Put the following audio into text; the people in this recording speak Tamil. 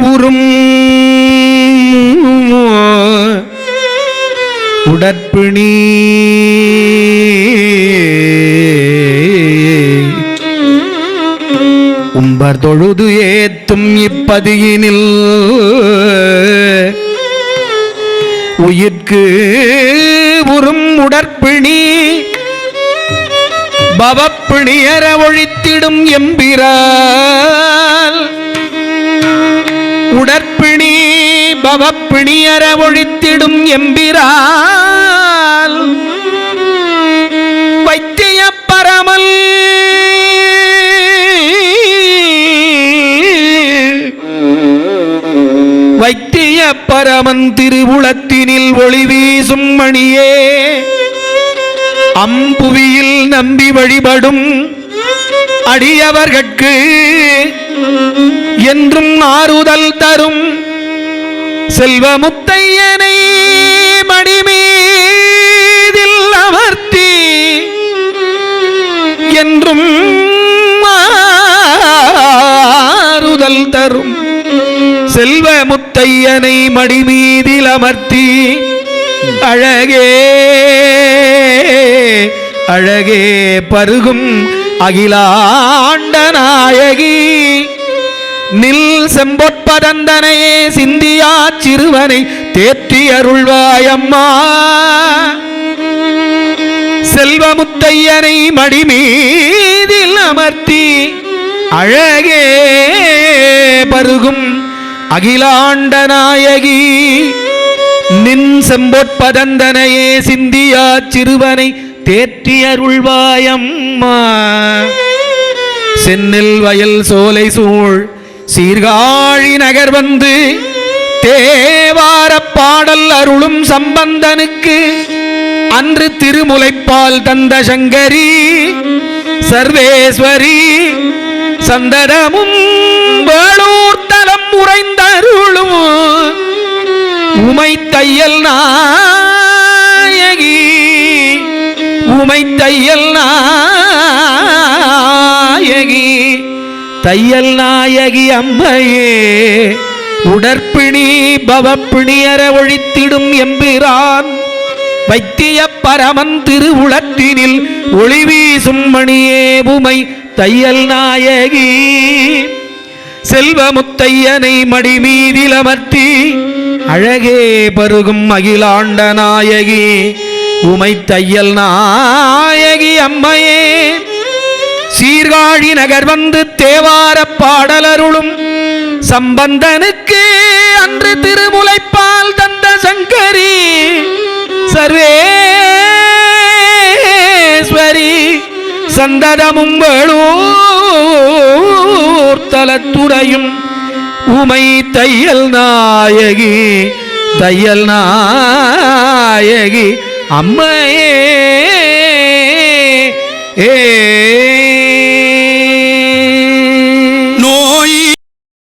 உறும் உடற்பிணி. உம்பர் தொழுது ஏத்தும் இப்பதியினில் உயிர்க்கு உறும் உடற்பிணி. பவப்பிணியர ஒழித்திடும் எம்பிரா பவப்பிணியர ஒழித்திடும் எம்பிரால் வைத்திய பரமல் வைத்திய பரமன் திருவுளத்தினில் ஒளி வீசும் மணியே அம்புவியில் நம்பி வழிபடும் அடியவர்கட்கு என்றும் ஆறுதல் தரும் செல்வமுத்தையனை மடிமீதில் அமர்த்தி என்றும் ஆறுதல் தரும். செல்வமுத்தையனை மடிமீதில் அமர்த்தி அழகே அழகே பருகும் அகிலாண்ட நாயகி. நில் செம்பொற்பதந்தனையே சிந்தியா சிறுவனை தேற்றி அருள்வாயம்மா. செல்வமுத்தையனை மடிமீதில் அமர்த்தி அழகே பருகும் அகிலாண்ட நாயகி. நின் செம்பொற்பதந்தனையே சிந்தியா சிறுவனை தேற்றி அருள்வாயம்மா. சென்னில் வயல் சோலை சூழ் சீர்காழி நகர் வந்து தேவார பாடல் அருளும் சம்பந்தனுக்கு அன்று திருமுலைப்பால் தந்த சங்கரி சர்வேஸ்வரி சந்தனமும் வேளூர் தலம் உறைந்தருளும் உமை தையல் நாயகி உமை தையல் நாயகி தையல் நாயகி அம்மையே உடற்பிணி பவப்பிணியர ஒழித்திடும் எம்பிரான் வைத்திய பரமன் திருவுளத்தினில் ஒளி வீசும் மணியே உமை தையல் நாயகி. செல்வமுத்தையனை மடிமீதில் அமர்த்தி அழகே பருகும் அகிலாண்ட நாயகி உமை தையல் நாயகி அம்மையே. சீர்காழி நகர் வந்து தேவார பாடலருளும். சம்பந்தனுக்கு அன்று திருமுலைப்பால் தந்த சங்கரி. சர்வேஸ்வரி சந்ததமும் வேளூர் தலத்துறையும். உமை தையல் நாயகி தையல் நாயகி அம்மையே. ஏ